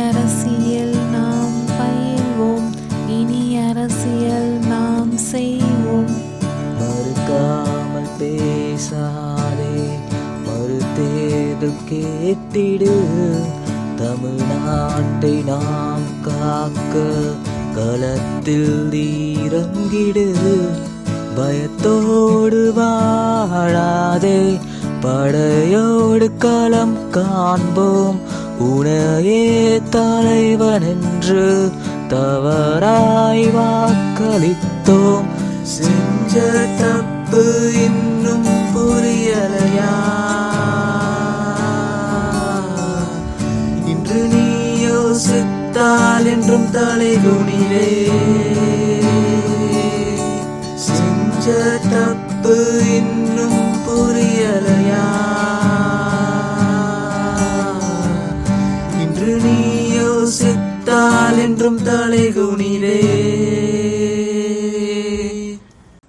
அரசியல் நாம் பயில்வோம். இனி அரசியல் நாம் செய்வோம். மறுக்காமல் பேசாதே. மறுத்தேது கேட்டிடு. தமிழ்நாட்டை நாம் காக்க களத்தில் இறங்கிடு பயத்தோடு வாழாதே. படையோடு களம் காண்போம். உனையே தலைவன் என்று தவறாய் வாக்களித்தோம். செஞ்ச தப்பு இன்னும் புரியலையா? இன்று நீ யோசித்தால் என்றும் தலைகுனிலே யோசித்தால் என்றும் தலைகுனிலே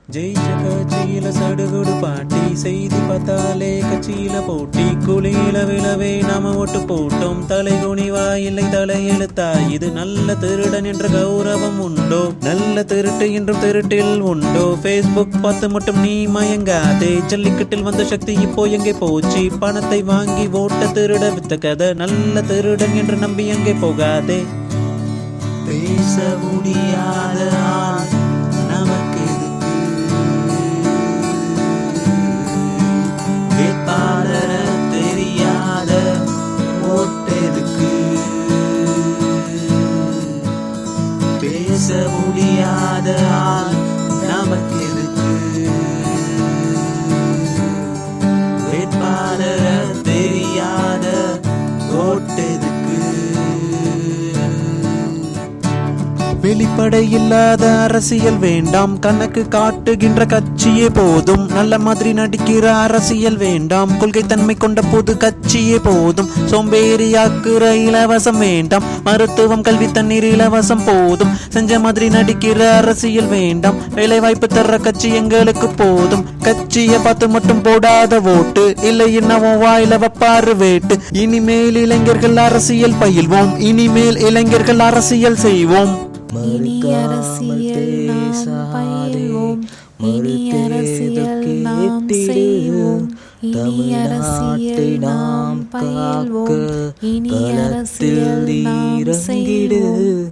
ஜெயிச்ச கட்சியில சடுகுடு பாட்டி. செய்தி பார்த்தாலே கட்சியில போட்டி. குளியில விழவே நாம ஒட்டு போட்டோம். தலை குனிவா இல்லை தலை எழுத்தா. இது நல்ல திருடன் என்ற கௌரவம் உண்டோ? நல்ல திருட்டு என்றும் திருட்டில் உண்டோ? பேஸ்புக் பார்த்து மட்டும் நீ மயங்காதே. ஜல்லிக்கட்டில் வந்த சக்தி இப்போ எங்கே போச்சு? பணத்தை வாங்கி ஓட்ட திருட வித்த கதை நல்ல திருடன் என்று நம்பி எங்கே போகாதே? பேச முடியாத முடியாத ஆள் வெளிப்படை இல்லாத அரசியல் வேண்டாம். கணக்கு காட்டுகின்ற கட்சியே போதும். நல்ல மாதிரி நடிக்கிற அரசியல் வேண்டாம். கொள்கை தன்மை கொண்ட பொது கட்சியே போதும். சோம்பேறியாக்குற இலவசம் வேண்டாம். மருத்துவம் கல்வி தண்ணீர் இலவசம் போதும். செஞ்ச மாதிரி நடிக்கிற அரசியல் வேண்டாம். வேலை வாய்ப்பு தர்ற கட்சி எங்களுக்கு போதும். கட்சியை பார்த்து மட்டும் போடாத ஓட்டு. இல்லை என்னவோ வாயில வப்பாறு வேட்டு. இனிமேல் இளைஞர்கள் அரசியல் பயில்வோம். இனிமேல் இளைஞர்கள் அரசியல் செய்வோம். இனி அரசியல் நாம் பயில்வோம். இனி அரசியல் நாம் செய்வோம். இனி அரசியல் நாம் பயில்வோம். இனி அரசியல் நாம் செய்வோம்.